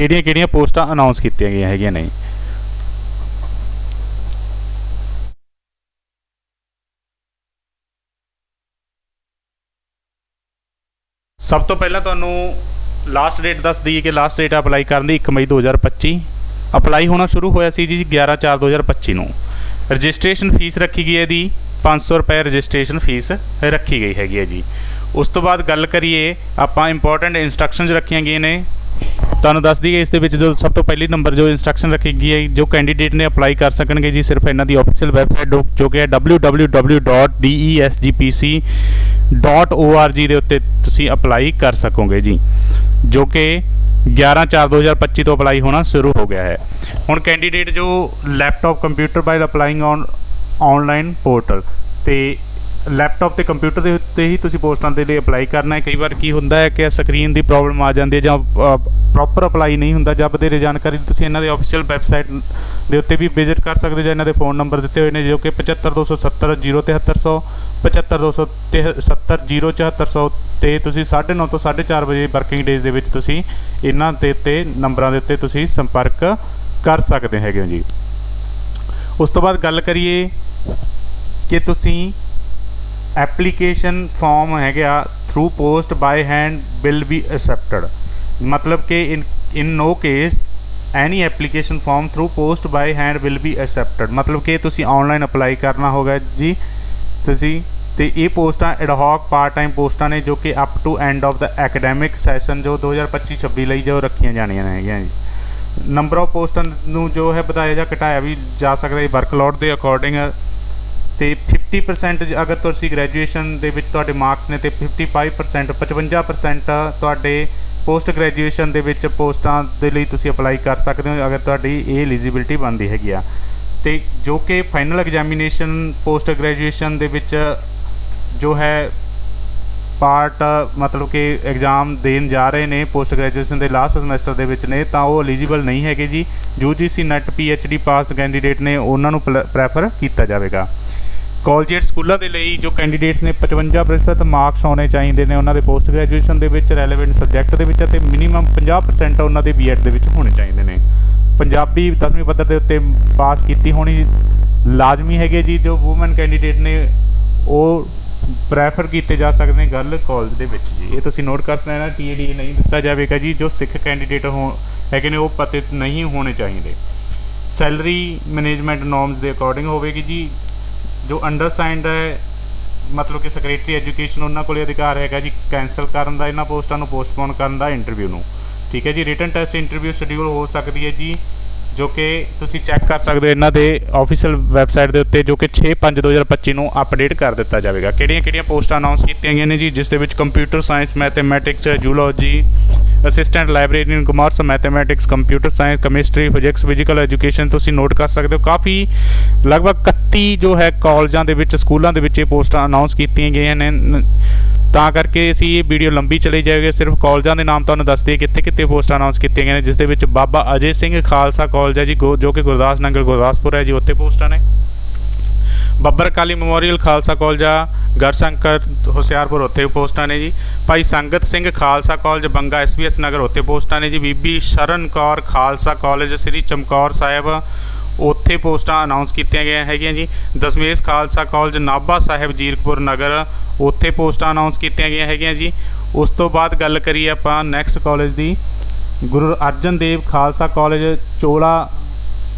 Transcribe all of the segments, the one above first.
ਕਿਹੜੀਆਂ-ਕਿਹੜੀਆਂ ਪੋਸਟਾਂ ਅਨਾਉਂਸ ਕੀਤੀਆਂ ਗਈਆਂ ਹੈਗੀਆਂ ਨੇ ਸਭ ਤੋਂ ਪਹਿਲਾਂ ਤੁਹਾਨੂੰ ਲਾਸਟ ਡੇਟ ਦੱਸ ਦਈਏ ਕਿ ਲਾਸਟ ਡੇਟ ਅਪਲਾਈ ਕਰਨ ਦੀ 1 ਮਈ 2025 ਅਪਲਾਈ ਹੋਣਾ ਸ਼ੁਰੂ ਹੋਇਆ ਸੀ ਜੀ 11 4 2025 ਨੂੰ। ਰਜਿਸਟ੍ਰੇਸ਼ਨ ਫੀਸ ਰੱਖੀ ਗਈ ਹੈ ਦੀ 500 ਰੁਪਏ ਰਜਿਸਟ੍ਰੇਸ਼ਨ ਫੀਸ ਰੱਖੀ ਗਈ ਹੈਗੀ ਹੈ ਜੀ। ਉਸ ਤੋਂ ਬਾਅਦ ਗੱਲ ਕਰੀਏ, ਆਪਾਂ ਇੰਪੋਰਟੈਂਟ ਇਨਸਟਰਕਸ਼ਨਸ ਰੱਖੀਆਂ ਗਈਆਂ ਨੇ। ਤੁਹਾਨੂੰ ਦੱਸ ਦਈਏ, ਇਸ ਦੇ ਵਿੱਚ ਜੋ ਸਭ ਤੋਂ ਪਹਿਲੀ ਨੰਬਰ ਜੋ ਇਨਸਟਰਕਸ਼ਨ ਰੱਖੀ ਗਈ ਹੈ, ਜੋ ਕੈਂਡੀਡੇਟ ਨੇ ਅਪਲਾਈ ਕਰ ਸਕਣਗੇ ਜੀ, ਸਿਰਫ ਇਹਨਾਂ ਦੀ ਆਫੀਸ਼ੀਅਲ ਵੈਬਸਾਈਟ ਜੋ ਕਿ ਹੈ www.despc.org ਦੇ ਉੱਤੇ ਤੁਸੀਂ ਅਪਲਾਈ ਕਰ ਸਕੋਗੇ ਜੀ, ਜੋ ਕਿ 11/4/2025 ਤੋਂ ਅਪਲਾਈ ਹੋਣਾ ਸ਼ੁਰੂ ਹੋ ਗਿਆ ਹੈ। ਹੁਣ ਕੈਂਡੀਡੇਟ ਜੋ laptop computer by applying on online portal ਤੇ ਲੈਪਟਾਪ ਤੇ ਕੰਪਿਊਟਰ ਦੇ ਉੱਤੇ ਹੀ ਤੁਸੀਂ ਪੋਸਟਾਂ ਦੇ ਲਈ ਅਪਲਾਈ ਕਰਨਾ ਹੈ। ਕਈ ਵਾਰ ਕੀ ਹੁੰਦਾ ਹੈ ਕਿ ਸਕਰੀਨ ਦੀ ਪ੍ਰੋਬਲਮ ਆ ਜਾਂਦੀ ਹੈ ਜਾਂ ਪ੍ਰੋਪਰ ਅਪਲਾਈ ਨਹੀਂ ਹੁੰਦਾ। ਜਾਂ ਬਧੇਰੇ ਜਾਣਕਾਰੀ ਤੁਸੀਂ ਇਹਨਾਂ ਦੇ ਆਫੀਸ਼ੀਅਲ ਵੈਬਸਾਈਟ ਦੇ ਉੱਤੇ ਵੀ ਵਿਜ਼ਿਟ ਕਰ ਸਕਦੇ ਜਾਂ ਇਹਨਾਂ ਦੇ ਫੋਨ ਨੰਬਰ ਦਿੱਤੇ ਹੋਏ ਨੇ, ਜੋ ਕਿ 7527707300 7527707400 ਤੇ ਤੁਸੀਂ 9:30 ਤੋਂ 4:30 ਵਜੇ ਵਰਕਿੰਗ ਡੇਜ਼ ਦੇ ਵਿੱਚ ਤੁਸੀਂ ਇਹਨਾਂ ਦੇ ਉੱਤੇ ਨੰਬਰਾਂ ਦੇ ਉੱਤੇ ਤੁਸੀਂ ਸੰਪਰਕ ਕਰ ਸਕਦੇ ਹੈਗੇ ਹੋ ਜੀ। ਉਸ ਤੋਂ ਬਾਅਦ ਗੱਲ ਕਰੀਏ ਕਿ ਤੁਸੀਂ ਐਪਲੀਕੇਸ਼ਨ ਫਾਰਮ ਹੈਗਾ through post by hand will be accepted ਮਤਲਬ ਕਿ in in no case any application form through post by hand will be accepted ਮਤਲਬ ਕਿ ਤੁਸੀਂ ਆਨਲਾਈਨ ਅਪਲਾਈ ਕਰਨਾ ਹੋਗਾ ਜੀ, ਤੁਸੀਂ, ਤੇ ਇਹ ਪੋਸਟਾਂ ਐਡਹੌਕ ਪਾਰਟ ਟਾਈਮ ਪੋਸਟਾਂ ਨੇ ਜੋ ਕਿ ਅਪ ਟੂ ਐਂਡ ਆਫ ਦਾ ਐਕੈਡੈਮਿਕ ਸੈਸ਼ਨ ਜੋ 2025-26 ਲਈ ਜੋ ਰੱਖੀਆਂ ਜਾਣੀਆਂ ਨੇ ਹੈਗੀਆਂ ਜੀ। ਨੰਬਰ ਆਫ ਪੋਸਟਾਂ ਨੂੰ ਜੋ ਹੈ ਵਧਾਇਆ ਜਾਂ ਘਟਾਇਆ ਵੀ ਜਾ ਸਕਦਾ ਹੈ ਵਰਕਲੋਡ ਦੇ ਅਕੋਰਡਿੰਗ ਤੇ 50% ਅਗਰ ਤੁਸੀਂ ਗ੍ਰੈਜੂਏਸ਼ਨ ਦੇ ਵਿੱਚ ਤੁਹਾਡੇ ਮਾਰਕਸ ਨੇ ਤੇ 55% 55% ਤੁਹਾਡੇ ਪੋਸਟ ਗ੍ਰੈਜੂਏਸ਼ਨ ਦੇ ਵਿੱਚ ਪੋਸਟਾਂ ਦੇ ਲਈ ਤੁਸੀਂ ਅਪਲਾਈ ਕਰ ਸਕਦੇ ਹੋ, ਅਗਰ ਤੁਹਾਡੀ ਇਹ ਐਲੀਜੀਬਿਲਟੀ ਬਣਦੀ ਹੈਗੀ ਆ। ਤੇ ਜੋ ਕਿ ਫਾਈਨਲ ਐਗਜ਼ਾਮੀਨੇਸ਼ਨ ਪੋਸਟ ਗ੍ਰੈਜੂਏਸ਼ਨ ਦੇ ਵਿੱਚ ਜੋ ਹੈ ਪਾਰਟ ਮਤਲਬ ਕਿ ਐਗਜ਼ਾਮ ਦੇਣ ਜਾ ਰਹੇ ਨੇ ਪੋਸਟ ਗ੍ਰੈਜੂਏਸ਼ਨ ਦੇ ਲਾਸਟ ਸਮੈਸਟਰ ਦੇ ਵਿੱਚ ਨੇ, ਤਾਂ ਉਹ ਐਲੀਜੀਬਲ ਨਹੀਂ ਹੈਗੇ ਜੀ। UGC NET PhD pass candidate ਨੇ, ਉਹਨਾਂ ਨੂੰ ਪ੍ਰੈਫਰ ਕੀਤਾ ਜਾਵੇਗਾ। ਕਾਲਜੇਟ ਸਕੂਲਾਂ ਦੇ ਲਈ ਜੋ ਕੈਂਡੀਡੇਟਸ ਨੇ 55% ਮਾਰਕਸ ਆਉਣੇ ਚਾਹੀਦੇ ਨੇ, ਉਹਨਾਂ ਦੇ ਪੋਸਟ ਗ੍ਰੈਜੂਏਸ਼ਨ ਦੇ ਵਿੱਚ ਰੈਲੇਵੈਂਟ ਸਬਜੈਕਟ ਦੇ ਵਿੱਚ ਅਤੇ ਮਿਨੀਮਮ 50% ਉਹਨਾਂ ਦੇ ਬੀਐਡ ਦੇ ਵਿੱਚ ਹੋਣੇ ਚਾਹੀਦੇ ਨੇ। ਪੰਜਾਬੀ 10ਵੀਂ ਪੱਧਰ ਦੇ ਉੱਤੇ ਪਾਸ ਕੀਤੀ ਹੋਣੀ ਲਾਜ਼ਮੀ ਹੈਗੇ ਜੀ, ਜੋ ਔਮਨ ਕੈਂਡੀਡੇਟ ਨੇ ਉਹ ਪ੍ਰੈਫਰ ਕੀਤੇ ਜਾ ਸਕਦੇ ਨੇ ਗੱਲ ਕਾਲਜ ਦੇ ਵਿੱਚ ਜੀ। ਇਹ ਤੁਸੀਂ ਨੋਟ ਕਰ ਸਕਦੇ ਨਾ ਟੀਏਡੀ ਨਹੀਂ ਦਿੱਤਾ ਜਾਵੇਗਾ ਜੀ, ਜੋ ਸਿੱਖ ਕੈਂਡੀਡੇਟ ਹੋ, ਹੈਗੇ ਨੇ, ਉਹ ਪਤੇ ਨਹੀਂ ਹੋਣੇ ਚਾਹੀਦੇ। ਸੈਲਰੀ ਮੈਨੇਜਮੈਂਟ ਨੋਰਮਸ ਦੇ ਅਕੋਰਡਿੰਗ ਹੋਵੇਗੀ ਜੀ। ਜੋ ਅੰਡਰਸਾਈਨਡ ਹੈ, ਮਤਲਬ ਕਿ ਸੈਕਟਰੀ ਐਜੂਕੇਸ਼ਨ ਉਹਨਾਂ ਕੋਲੇ ਅਧਿਕਾਰ ਹੈਗਾ ਜੀ ਕੈਨਸਲ ਕਰਨ ਦਾ ਇਹਨਾਂ ਪੋਸਟਾਂ ਨੂੰ ਪੋਸਟਪੋਨ ਕਰਨ ਦਾ ਇੰਟਰਵਿਊ ਨੂੰ। ਠੀਕ ਹੈ ਜੀ ਰਿਟਨ ਟੈਸਟ ਇੰਟਰਵਿਊ ਸ਼ਡਿਊਲ ਹੋ ਸਕਦੀ ਹੈ ਜੀ। ਜੋ ਕਿ ਤੁਸੀਂ ਚੈੱਕ ਕਰ ਸਕਦੇ ਹੋ ਇਹਨਾਂ ਦੇ ਆਫੀਸ਼ੀਅਲ ਵੈਬਸਾਈਟ ਦੇ ਉੱਤੇ ਜੋ ਕਿ 6/5/2025 ਨੂੰ ਅਪਡੇਟ ਕਰ ਦਿੱਤਾ ਜਾਵੇਗਾ। ਕਿਹੜੀਆਂ-ਕਿਹੜੀਆਂ ਪੋਸਟਾਂ ਅਨਾਉਂਸ ਕੀਤੀਆਂ ਗਈਆਂ ਨੇ ਜੀ, ਜਿਸ ਦੇ ਵਿੱਚ computer science mathematics zoology assistant librarian commerce mathematics computer science chemistry physics physical education ਤੁਸੀਂ ਨੋਟ ਕਰ ਸਕਦੇ ਹੋ। ਕਾਫੀ ਲਗਭਗ 31 ਜੋ ਹੈ ਕਾਲਜਾਂ ਦੇ ਵਿੱਚ, ਸਕੂਲਾਂ ਦੇ ਵਿੱਚ ਇਹ ਪੋਸਟਾਂ ਅਨਾਉਂਸ ਕੀਤੀਆਂ ਗਈਆਂ ਨੇ। ਤਾਂ ਕਰਕੇ ਅਸੀਂ ਇਹ ਵੀਡੀਓ ਲੰਬੀ ਚਲੀ ਜਾਏਗੀ। ਸਿਰਫ ਕਾਲਜਾਂ ਦੇ ਨਾਮ ਤੁਹਾਨੂੰ ਦੱਸ ਦਈਏ ਕਿੱਥੇ ਕਿੱਥੇ ਪੋਸਟਾਂ ਅਨਾਉਂਸ ਕੀਤੀਆਂ ਗਈਆਂ ਨੇ, ਜਿਸ ਦੇ ਵਿੱਚ ਬਾਬਾ ਅਜੇ ਸਿੰਘ ਖਾਲਸਾ ਕਾਲਜ ਹੈ ਜੀ ਜੋ ਕਿ ਗੁਰਦਾਸ ਨਗਰ ਗੁਰਦਾਸਪੁਰ ਹੈ ਜੀ, ਉੱਥੇ ਪੋਸਟਾਂ ਨੇ। ਬੱਬਰ ਕਾਲੀ ਮੈਮੋਰੀਅਲ ਖਾਲਸਾ ਕਾਲਜ ਆ ਗਰਸ਼ੰਕਰ ਹੁਸ਼ਿਆਰਪੁਰ ਉੱਥੇ ਪੋਸਟਾਂ ਨੇ ਜੀ। ਭਾਈ ਸੰਗਤ ਸਿੰਘ ਖਾਲਸਾ ਕਾਲਜ, ਬੰਗਾ ਐਸਬੀਐਸ ਨਗਰ ਉੱਥੇ ਪੋਸਟਾਂ ਨੇ ਜੀ। ਬੀਬੀ ਸ਼ਰਨ ਕੌਰ ਖਾਲਸਾ ਕਾਲਜ, ਸ੍ਰੀ ਚਮਕੌਰ ਸਾਹਿਬ ਉੱਥੇ ਪੋਸਟਾਂ ਅਨਾਉਂਸ ਕੀਤੀਆਂ ਗਈਆਂ ਹੈਗੀਆਂ ਜੀ। ਦਸਮੇਸ਼ ਖਾਲਸਾ ਕਾਲਜ ਨਾਭਾ ਸਾਹਿਬ, ਜੀਰਕਪੁਰ ਨਗਰ, ਉੱਥੇ ਪੋਸਟਾਂ ਅਨਾਉਂਸ ਕੀਤੀਆਂ ਗਈਆਂ ਹੈਗੀਆਂ ਜੀ। ਉਸ ਤੋਂ ਬਾਅਦ ਗੱਲ ਕਰੀਏ ਆਪਾਂ ਨੈਕਸਟ ਕਾਲਜ ਦੀ। ਗੁਰੂ ਅਰਜਨ ਦੇਵ ਖਾਲਸਾ ਕਾਲਜ ਚੋਲਾ,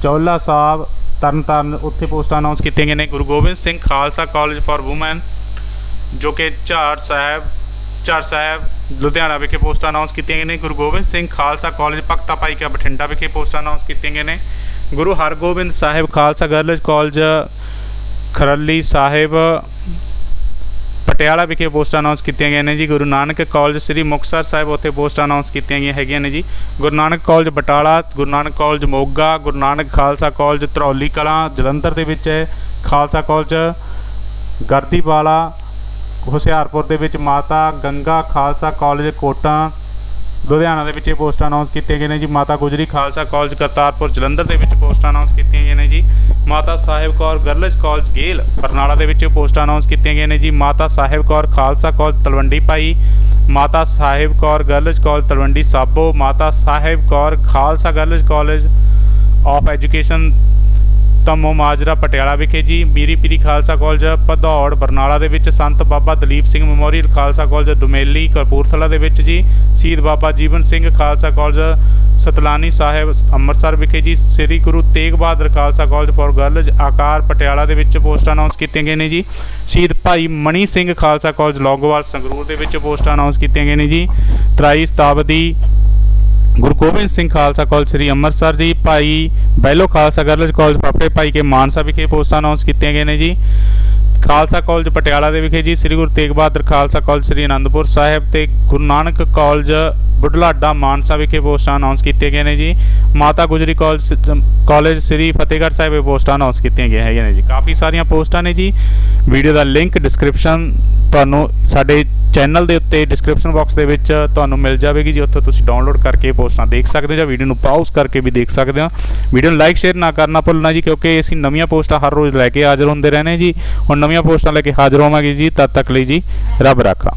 ਚੌਲਾ ਸਾਹਿਬ, ਤਰਨਤਾਰਨ, ਉੱਥੇ ਪੋਸਟਾਂ ਅਨਾਉਂਸ ਕੀਤੀਆਂ ਗਈਆਂ ਨੇ। Guru Gobind Singh Khalsa college for women ਜੋ ਕਿ ਝਾੜ ਸਾਹਿਬ ਝਾੜ ਸਾਹਿਬ, ਲੁਧਿਆਣਾ ਵਿਖੇ ਪੋਸਟਾਂ ਅਨਾਉਂਸ ਕੀਤੀਆਂ ਗਈਆਂ ਨੇ। ਗੁਰੂ ਗੋਬਿੰਦ ਸਿੰਘ ਖਾਲਸਾ ਕਾਲਜ ਪਖਤਾ ਪਾਈਕਾ ਬਠਿੰਡਾ ਵਿਖੇ ਪੋਸਟਾਂ ਅਨਾਉਂਸ ਕੀਤੀਆਂ ਗਈਆਂ ਨੇ। ਗੁਰੂ ਹਰਗੋਬਿੰਦ ਸਾਹਿਬ ਖਾਲਸਾ ਗਰਲਜ਼ ਕਾਲਜ, ਖਰਲੀ ਸਾਹਿਬ, ਪਟਿਆਲਾ ਵਿਖੇ ਪੋਸਟਾਂ ਅਨਾਉਂਸ ਕੀਤੀਆਂ ਗਈਆਂ ਨੇ ਜੀ। ਗੁਰੂ ਨਾਨਕ ਕਾਲਜ, ਸ੍ਰੀ ਮੁਕਤਸਰ ਸਾਹਿਬ ਉੱਥੇ ਪੋਸਟਾਂ ਅਨਾਉਂਸ ਕੀਤੀਆਂ ਗਈਆਂ ਹੈਗੀਆਂ ਨੇ ਜੀ। Guru Nanak college Batala, Guru Nanak college Moga, Guru Nanak Khalsa college Dharauli Kalan, Jalandhar ਦੇ ਵਿੱਚ ਹੈ ਖਾਲਸਾ ਕਾਲਜ, ਗਰਦੀਵਾਲਾ, ਹੁਸ਼ਿਆਰਪੁਰ ਦੇ ਵਿੱਚ ਮਾਤਾ, ਗੰਗਾ ਖਾਲਸਾ ਕਾਲਜ ਕੋਟਾਂ ਲੁਧਿਆਣਾ ਦੇ ਵਿੱਚ ਇਹ ਪੋਸਟਾਂ ਅਨਾਉਂਸ ਕੀਤੀਆਂ ਗਈਆਂ ਨੇ ਜੀ। ਮਾਤਾ ਗੁਜਰੀ ਖਾਲਸਾ ਕਾਲਜ ਕਰਤਾਰਪੁਰ ਜਲੰਧਰ ਦੇ ਵਿੱਚ ਪੋਸਟਾਂ ਅਨਾਉਂਸ ਕੀਤੀਆਂ ਗਈਆਂ ਨੇ ਜੀ। ਮਾਤਾ ਸਾਹਿਬ ਕੌਰ ਗਰਲਜ ਕਾਲਜ ਗੇਲ ਬਰਨਾਲਾ ਦੇ ਵਿੱਚ ਪੋਸਟਾਂ ਅਨਾਉਂਸ ਕੀਤੀਆਂ ਗਈਆਂ ਨੇ ਜੀ। Mata Sahib Kaur Khalsa college Talwandi Bhai, Mata Sahib Kaur girls college Talwandi Sabo, Mata Sahib Kaur Khalsa girls college of education Tamo Majra Patiala ਵਿਖੇ ਜੀ, ਮੀਰੀ ਪੀਰੀ ਖਾਲਸਾ ਕਾਲਜ ਭਦੌੜ, ਬਰਨਾਲਾ ਦੇ ਵਿੱਚ ਸੰਤ ਬਾਬਾ ਦਲੀਪ ਸਿੰਘ ਮੈਮੋਰੀਅਲ ਖਾਲਸਾ ਕਾਲਜ ਦੁਮੇਲੀ, ਕਪੂਰਥਲਾ ਦੇ ਵਿੱਚ ਜੀ, ਸ਼ਹੀਦ ਬਾਬਾ ਜੀਵਨ ਸਿੰਘ ਖਾਲਸਾ ਕਾਲਜ ਸਤਲਾਨੀ ਸਾਹਿਬ ਅੰਮ੍ਰਿਤਸਰ ਵਿਖੇ ਜੀ, Sri Guru Tegh Bahadur Khalsa college for girls, ਆਕਾਰ ਪਟਿਆਲਾ ਦੇ ਵਿੱਚ ਪੋਸਟ ਅਨਾਉਂਸ ਕੀਤੀਆਂ ਗਈਆਂ ਨੇ ਜੀ। ਸ਼ਹੀਦ ਭਾਈ ਮਣੀ ਸਿੰਘ ਖਾਲਸਾ ਕਾਲਜ, ਲੌਂਗੋਵਾਲ ਸੰਗਰੂਰ ਦੇ ਵਿੱਚ ਪੋਸਟ ਅਨਾਉਂਸ ਕੀਤੀਆਂ ਗਈਆਂ ਨੇ ਜੀ। 23 ਸਤਾਬਦੀ ਗੁਰੂ ਗੋਬਿੰਦ ਸਿੰਘ ਖਾਲਸਾ ਕਾਲਜ ਸ੍ਰੀ ਅੰਮ੍ਰਿਤਸਰ ਜੀ। ਭਾਈ ਬੈਲੋ ਖਾਲਸਾ ਗਰਲਜ਼ ਕਾਲਜ ਪਾਪੜੇ ਭਾਈ ਕੇ ਮਾਨਸਾ ਵਿਖੇ ਪੋਸਟਾਂ ਅਨਾਉਂਸ ਕੀਤੀਆਂ ਗਈਆਂ ਨੇ ਜੀ। ਖਾਲਸਾ ਕਾਲਜ ਪਟਿਆਲਾ ਦੇ ਵਿਖੇ ਜੀ, ਸ੍ਰੀ ਗੁਰੂ ਤੇਗ ਬਹਾਦਰ ਖਾਲਸਾ ਕਾਲਜ ਸ੍ਰੀ ਅਨੰਦਪੁਰ ਸਾਹਿਬ ਤੇ ਗੁਰੂ ਨਾਨਕ ਕਾਲਜ ਬੁਢਲਾਡਾ ਮਾਨਸਾ ਵਿਖੇ ਪੋਸਟਾਂ ਅਨਾਉਂਸ ਕੀਤੀਆਂ ਗਈਆਂ ਨੇ ਜੀ। ਮਾਤਾ ਗੁਜਰੀ ਕਾਲਜ ਕਾਲਜ ਸ੍ਰੀ ਫਤਿਹਗੜ੍ਹ ਸਾਹਿਬ ਇਹ ਪੋਸਟਾਂ ਅਨਾਉਂਸ ਕੀਤੀਆਂ ਗਈਆਂ ਹੈਗੀਆਂ ਨੇ ਜੀ। ਕਾਫੀ ਸਾਰੀਆਂ ਪੋਸਟਾਂ ਨੇ ਜੀ। ਵੀਡੀਓ ਦਾ ਲਿੰਕ ਡਿਸਕ੍ਰਿਪਸ਼ਨ ਤੁਹਾਨੂੰ ਸਾਡੇ ਚੈਨਲ ਦੇ ਉੱਤੇ ਡਿਸਕ੍ਰਿਪਸ਼ਨ ਬਾਕਸ ਦੇ ਵਿੱਚ ਤੁਹਾਨੂੰ ਮਿਲ ਜਾਵੇਗੀ ਜੀ। ਉੱਥੋਂ ਤੁਸੀਂ ਡਾਊਨਲੋਡ ਕਰਕੇ ਇਹ ਪੋਸਟਾਂ ਦੇਖ ਸਕਦੇ ਹੋ ਜਾਂ ਵੀਡੀਓ ਨੂੰ ਪਾਉਸ ਕਰਕੇ ਵੀ ਦੇਖ ਸਕਦੇ ਹੋ। ਵੀਡੀਓ ਨੂੰ ਲਾਈਕ ਸ਼ੇਅਰ ਨਾ ਕਰਨਾ ਭੁੱਲਣਾ ਜੀ, ਕਿਉਂਕਿ ਅਸੀਂ ਨਵੀਆਂ ਪੋਸਟਾਂ ਹਰ ਰੋਜ਼ ਲੈ ਕੇ ਹਾਜ਼ਰ ਹੁੰਦੇ ਰਹਿੰਦੇ ਜੀ। ਹੁਣ ਨਵੀਆਂ ਪੋਸਟਾਂ ਲੈ ਕੇ ਹਾਜ਼ਰ ਹੋਵਾਂਗੇ ਜੀ। ਤਦ ਤੱਕ ਲਈ ਜੀ, ਰੱਬ ਰਾਖਾ।